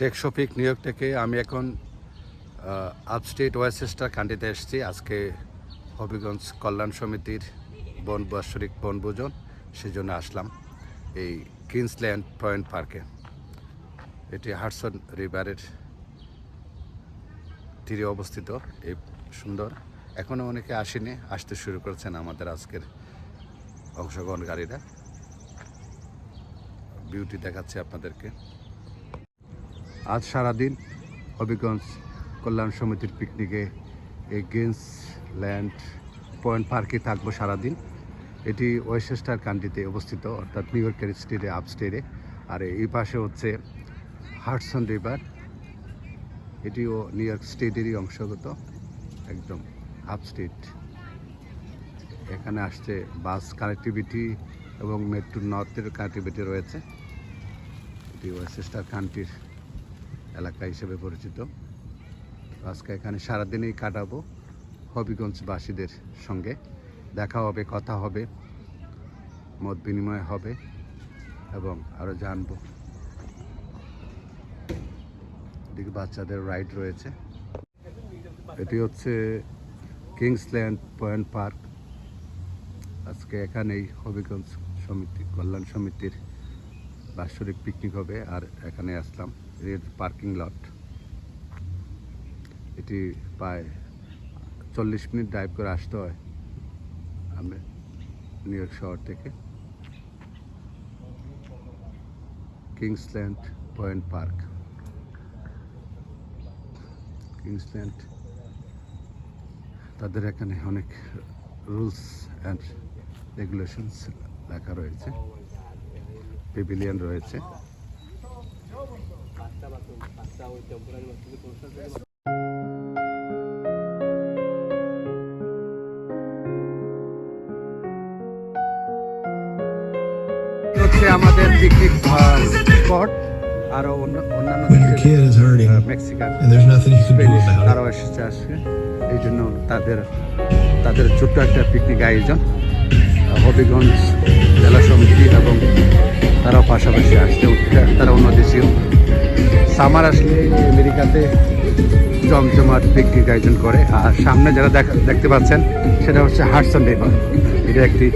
Sheikh Shafiq new York থেকে আমি এখন আপস্টেট ওয়েসেস্টার কান্ট্রিতে এসেছি। আজকে হবিগঞ্জ কল্যাণ সমিতির বন, বাৎসরিক বনভোজন সেই জন্য আসলাম এই কিংসল্যান্ড পয়েন্ট পার্কে এটি হাডসন রিভারের তীরে অবস্থিত, এই সুন্দর। এখনও অনেকে আসেনি, আসতে শুরু করেছেন আমাদের আজকের অংশগ্রহণকারীরা। বিউটি দেখাচ্ছে আপনাদেরকে। আজ সারাদিন হবিগঞ্জ কল্যাণ সমিতির পিকনিকে এই গেন্স ল্যান্ড পয়েন্ট পার্কে থাকব সারাদিন। এটি ওয়েস্টার কান্ট্রিতে অবস্থিত, অর্থাৎ নিউ ইয়র্কের স্টেটে, আপস্টেটে। আর এই পাশে হচ্ছে হার্টসন রিভার এটিও নিউ ইয়র্ক স্টেটেরই অংশগত, একদম আপস্টেট এখানে আসছে বাস কানেক্টিভিটি এবং মেট্রো নর্থের কানেক্টিভিটি রয়েছে। এটি ওয়েস্টার কান্ট্রির এলাকা হিসেবে পরিচিত। আজকে এখানে সারাদিনই কাটাবো হবিগঞ্জবাসীদের সঙ্গে। দেখা হবে, কথা হবে, মত বিনিময় হবে এবং আরও জানব। এদিকে বাচ্চাদের রাইড রয়েছে। এটি হচ্ছে কিংসল্যান্ড পয়েন্ট পার্ক আজকে এখানেই হবিগঞ্জ সমিতি, কল্যাণ সমিতির বাৎসরিক পিকনিক হবে আর এখানে আসলাম। Red parking lot. এটি প্রায় চল্লিশ মিনিট ড্রাইভ করে আসতে হয় আমি নিউ ইয়র্ক শহর থেকে। কিংসল্যান্ড পয়েন্ট পার্ক কিংসল্যান্ড তাদের এখানে অনেক রুলস অ্যান্ড রেগুলেশনস লেখা রয়েছে। পেভিলিয়ন রয়েছে। হচ্ছে আমাদের পিকনিক স্পট আরও অন্য- অন্যান্য When your kid is hurting Mexican and there's nothing you can do Spanish about it, তারাও এসেছে আজকে। এই জন্য তাদের তাদের ছোট্ট একটা পিকনিক আয়োজন। হবিগঞ্জ জেলা সমিতি এবং তারাও পাশাপাশি আসছে। তারা অন্য দেশীয় সামার আসলে আমেরিকাতে জমজমাট পিকনিক আয়োজন করে। আর সামনে যারা দেখা, দেখতে পাচ্ছেন, সেটা হচ্ছে হার্টসন রিভার। এটা একটি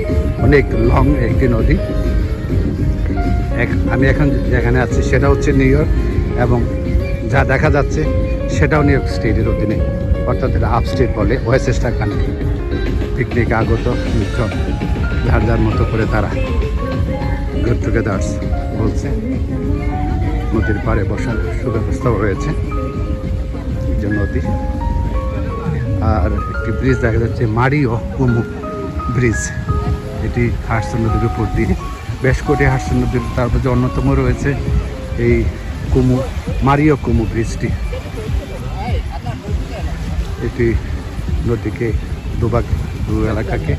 অনেক লং একটি নদী। আমি এখন যেখানে আছি সেটা হচ্ছে নিউ ইয়র্ক এবং যা দেখা যাচ্ছে সেটাও নিউ ইয়র্ক স্টেটের অধীনে। অর্থাৎ এটা আপ স্টেট বলে ওয়েস্টার কান্ট্রি। পিকনিক আগত মিত্র যার যার মতো করে তারা গেট টুগেদার্স বলছে। নদীর পাড়ে বসার সুব্যবস্থাও রয়েছে, যে নদী। আর একটি ব্রিজ দেখা যাচ্ছে মারিও কুমু ব্রিজ এটি হার্সন নদীর উপর দিয়ে বেশ কোটি হার্সন নদীর তার মধ্যে অন্যতম রয়েছে এই কুমু মারিও কুমু ব্রিজটি এটি নদীকে দুবাগ দু এলাকাকে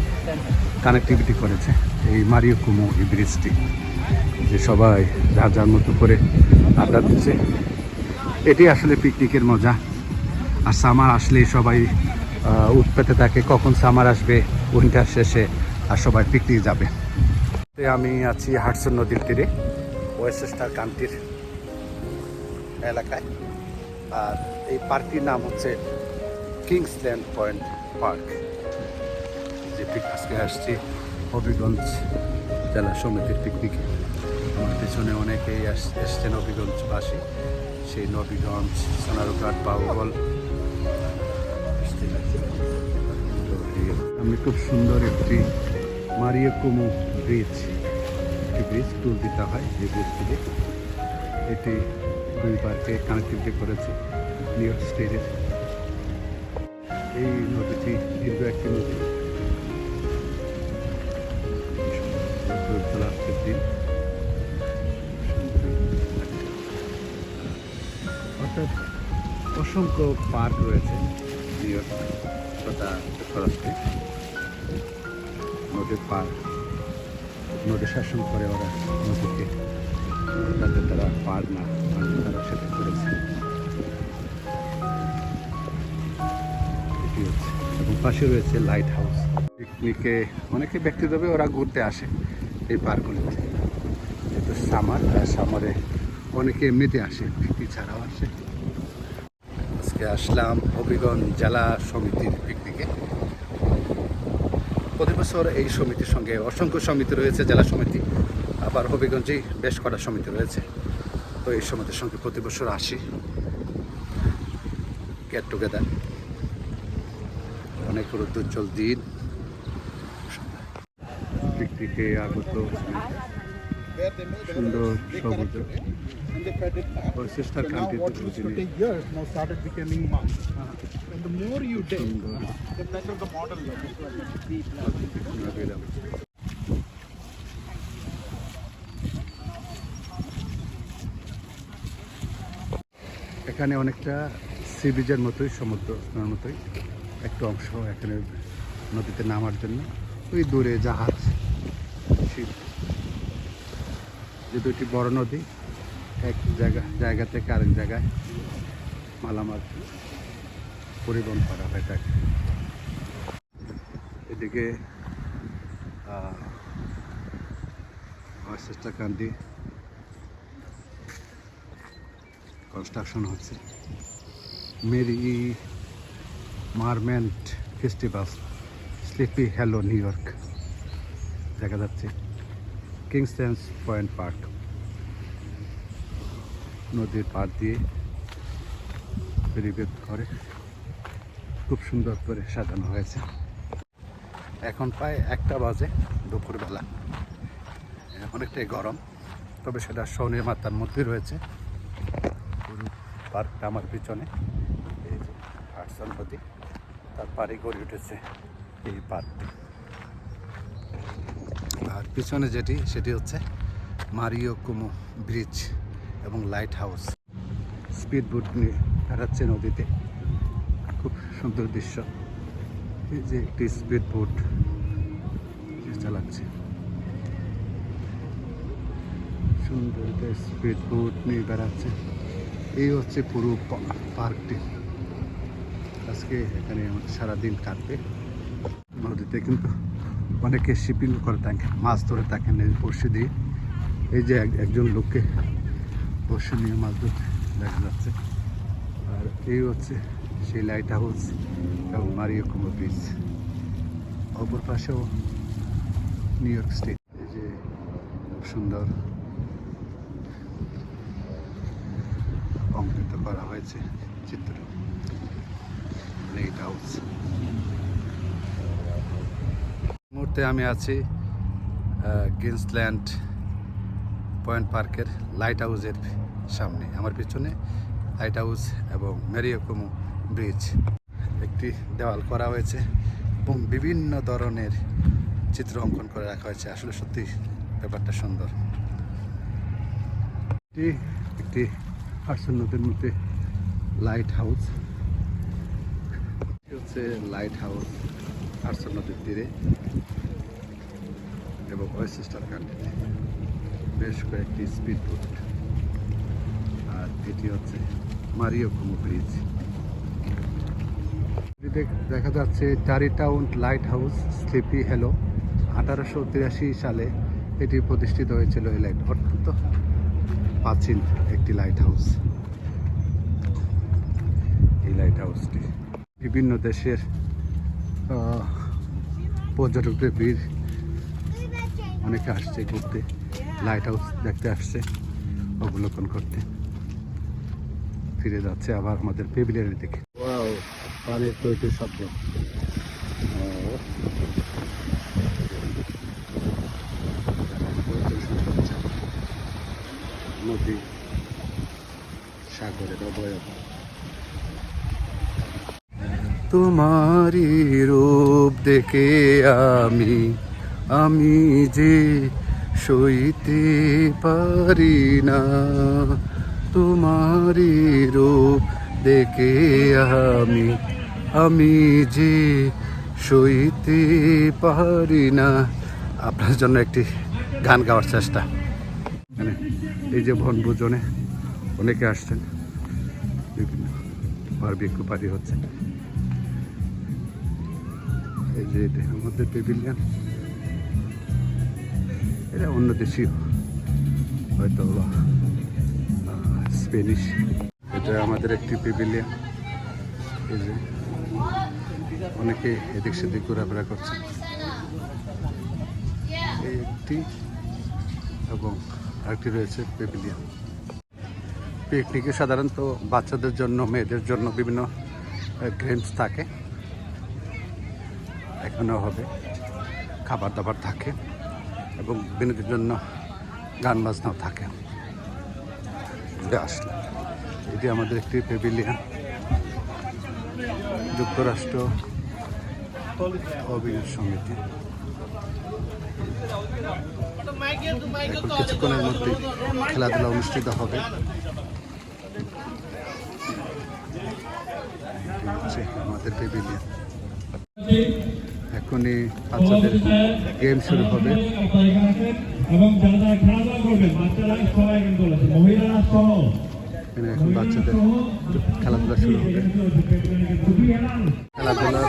কানেক্টিভিটি করেছে, এই মারিও কুমু এই ব্রিজটি যে সবাই যার যার মতো করে আড্ডা দিচ্ছে। এটি আসলে পিকনিকের মজা। আর সামার আসলে সবাই উৎপেতে থাকে, কখন সামার আসবে, উইন্টার শেষে, আর সবাই পিকনিক যাবে। আমি আছি হাটসন নদীর তীরে ওয়েস্টার কান্ট্রির এলাকায়। আর এই পার্কটির নাম হচ্ছে কিংসল্যান্ড পয়েন্ট পার্ক। যে আজকে আসছি হবিগঞ্জ জেলা সমিতির পিকনিকে। আমার পেছনে অনেকেই এসছে এসছেন হবিগঞ্জবাসী সেই নবীগঞ্জ সোনারুঘাট বাউগল তো আমি খুব সুন্দর একটি মারিয়ে কুমু ব্রিজ, একটি ব্রিজ টুল দিতে হয় এই ব্রিজ থেকে। এটি দুই পার্কে কানেক্টিভিটি করেছে নিউ ইয়র্ক স্টেটের এই নদীটি দীর্ঘ একটি নদী। দিন। অসংখ্য পার্ক রয়েছে নদীর পার্ক নদী শাসন করে ওরা নদীকে। তাদের তারা পার্ক না তারা সেটা করেছে। এবং পাশে রয়েছে লাইট হাউস পিকনিকে অনেকে ব্যক্তিগতভাবে ওরা ঘুরতে আসে এই পার্কগুলিতে। সামার সামারে অনেকে এমনিতে আসে পিকনিক ছাড়াও আসে। আজকে আসলাম হবিগঞ্জ জেলা সমিতির পিকনিকে প্রতি বছর এই সমিতির সঙ্গে অসংখ্য সমিতি রয়েছে, জেলা সমিতি, আবার হবিগঞ্জেই বেশ কটা সমিতি রয়েছে। তো এই সমিতির সঙ্গে প্রতি বছর আসি। গেট টুগেদার অনেক রোদ্দুজ্জ্বল দিন পিকনিকে আগত Uh-huh. এখানে অনেকটা সি বিচের মতোই সমুদ্র স্নানের মতোই। একটা অংশ এখানে নদীতে নামার জন্য। ওই দূরে জাহাজ শিল্প যে দুটি বড় নদী, এক জায়গা জায়গা থেকে আরেক জায়গায় মালামাল পরিবহন করা হয় তাকে। এদিকে কান্দি কনস্ট্রাকশন হচ্ছে। মেরি মারমেন্ট festival sleepy hollow New York, দেখা যাচ্ছে। কিংস্টেন্স পয়েন্ট পার্ক নদীর পার দিয়ে ব্যারিকেড করে। খুব সুন্দর করে সাজানো হয়েছে। এখন প্রায় একটা বাজে দুপুরবেলা। অনেকটাই গরম, তবে সেটা শনির মাত্রার মধ্যে রয়েছে। পার্কটা আমার পিছনে। এই যে নদী তার পাড়ে গড়ে উঠেছে এই পার্কটি। পিছনে যেটি, সেটি হচ্ছে মারিও কুমো ব্রিজ এবং লাইট হাউস স্পিড বোট নিয়ে বেড়াচ্ছে নদীতে। খুব সুন্দর দৃশ্য। এই যে একটি স্পিড বোট চালাচ্ছে। সুন্দর স্পিড বোট নিয়ে বেড়াচ্ছে। এই হচ্ছে পুরো পার্কটি। আজকে এখানে সারাদিন কাটবে। নদীতে কিন্তু অনেকে শিপিং করে থাকে, মাছ ধরে থাকেন এই বড়শি দিয়ে। এই যে এক- একজন লোককে বড়শি নিয়ে মাছ ধরতে দেখা যাচ্ছে। আর এই হচ্ছে সেই লাইট হাউস এবং মারিও কুমো বিচ অপর পাশেও নিউ ইয়র্ক স্টেট এই যে সুন্দর অঙ্কিত করা হয়েছে চিত্র লাইট হাউস মুহূর্তে আমি আছি গিন্সল্যান্ড পয়েন্ট পার্কের লাইট হাউসের সামনে। আমার পিছনে লাইট হাউস এবং মেরিয়কমু ব্রিজ একটি দেওয়াল করা হয়েছে এবং বিভিন্ন ধরনের চিত্র অঙ্কন করে রাখা হয়েছে। আসলে সত্যি ব্যাপারটা সুন্দর। এটি একটি হাটসন নদীর মধ্যে লাইট হাউস হচ্ছে লাইট হাউস হাটসন নদীর তীরে। এবং ওয়েস্টার কান্ট্রিতে বেশ কয়েকটি স্পিড বোট আর এটি হচ্ছে মারিও কুমো ব্রিজ দেখা যাচ্ছে Tarrytown lighthouse sleepy hello আঠারোশো তিরাশি সালে এটি প্রতিষ্ঠিত হয়েছিল এই লাইট অত্যন্ত প্রাচীন একটি লাইট হাউস এই লাইট হাউসটি বিভিন্ন দেশের পর্যটকদের ভিড় অনেকে আসছে ঘুরতে লাইট হাউস দেখতে আসছে অবলোকন করতে। ফিরে যাচ্ছে আবার আমাদের পেভিলিয়নের দিকে। পানির তৈরির শব্দ। নদী সাগরের অবয়ব। তোমারই রূপ দেখে আমি আমি যে সইতে পারি না, তোমারই রূপ দেখে আমি আমি যে সইতে পারি না। আপনার জন্য একটি গান গাওয়ার চেষ্টা। মানে এই যে বনভোজনে অনেকে আসছেন। বিভিন্ন বারবিকিউ পার্টি হচ্ছে। এই যে আমাদের পেভিলিয়ান এটা অন্য দেশীয় হয়তো স্পেনিশ এটা আমাদের একটি পেভিলিয়ন এই যে অনেকে এদিক সেদিক ঘোরাফেরা করছে। এই একটি এবং আরেকটি রয়েছে পেভিলিয়ন পিকনিকে সাধারণত বাচ্চাদের জন্য, মেয়েদের জন্য বিভিন্ন গেমস থাকে। এখানেও হবে। খাবার দাবার থাকে। এবং বিনোদনের জন্য গান বাজনাও থাকে। আসলে এটি আমাদের একটি পেভিলিয়ন যুক্তরাষ্ট্র অভিনয় সমিতি। কিছুক্ষণের মধ্যে খেলাধুলা অনুষ্ঠিত হবে। আমাদের পেভিলিয়ন এখনই বাচ্চাদের গেম শুরু হবে। এবং যারা যারা খেলাধুলা করবেন বাচ্চারা সবাই কিন্তু মহিলারা সহ। এখানে এখন বাচ্চাদের খেলাধুলা শুরু হবে। খেলাধুলা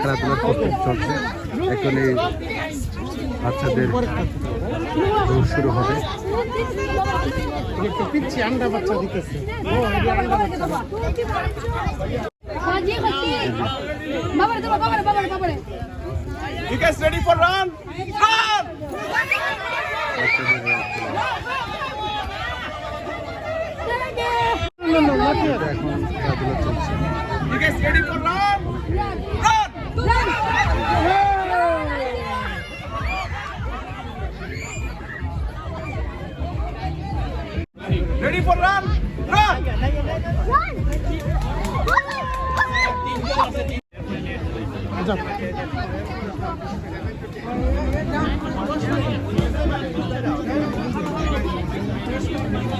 খেলাধুলার প্রস্তুতি চলছে। এখন এই বাচ্চাদের দৌড় শুরু হবে। বাচ্চা You guys ready for run? Run! You guys ready for run?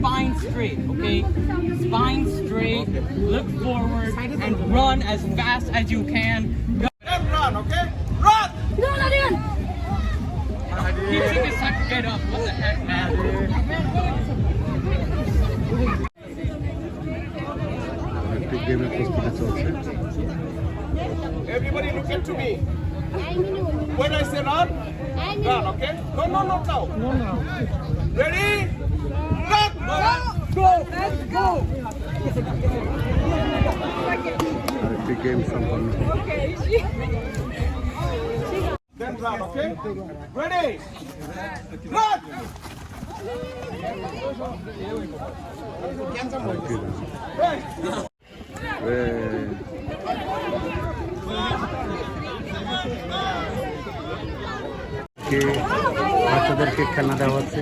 spine straight, okay? Spine straight, look forward, and run as fast as you can. Go. And run, okay? Run! No, not even! He took his get up. What the heck, man? Everybody look to me. When I say run, run, okay? No, no, no. No, no. আরেকটি game সম্পন্ন হবে। Then run, okay? Ready? Run! আরেকটি run। Hey! এ, কে বাচ্চাদেরকে খেলনা দেওয়া হচ্ছে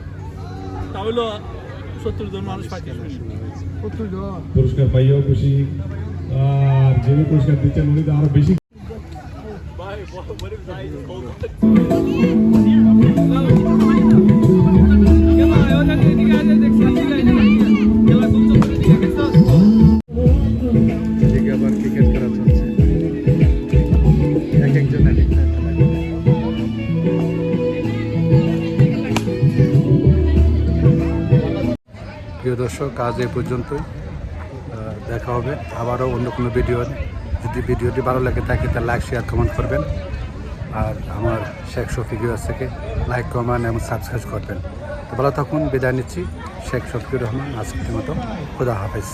তাহলে সত্তর জন মানুষ পাইতে পুরস্কার পাইও খুশি। আর যিনি পুরস্কার দিচ্ছেন উনি তো আরও বেশি এদিকে প্রিয় দর্শক, আজ এই পর্যন্তই। দেখা হবে আবারও অন্য কোনো ভিডিও যদি ভিডিওটি ভালো লাগে থাকে তা লাইক শেয়ার কমেন্ট করবেন। আর আমার শেখ শফিকুর থেকে লাইক কমেন্ট এবং সাবস্ক্রাইব করবেন। তো ভালো থাকুন, বিদায় নিচ্ছি। শেখ শফিকুর রহমান, আজকের মতো। খুদা হাফেজ।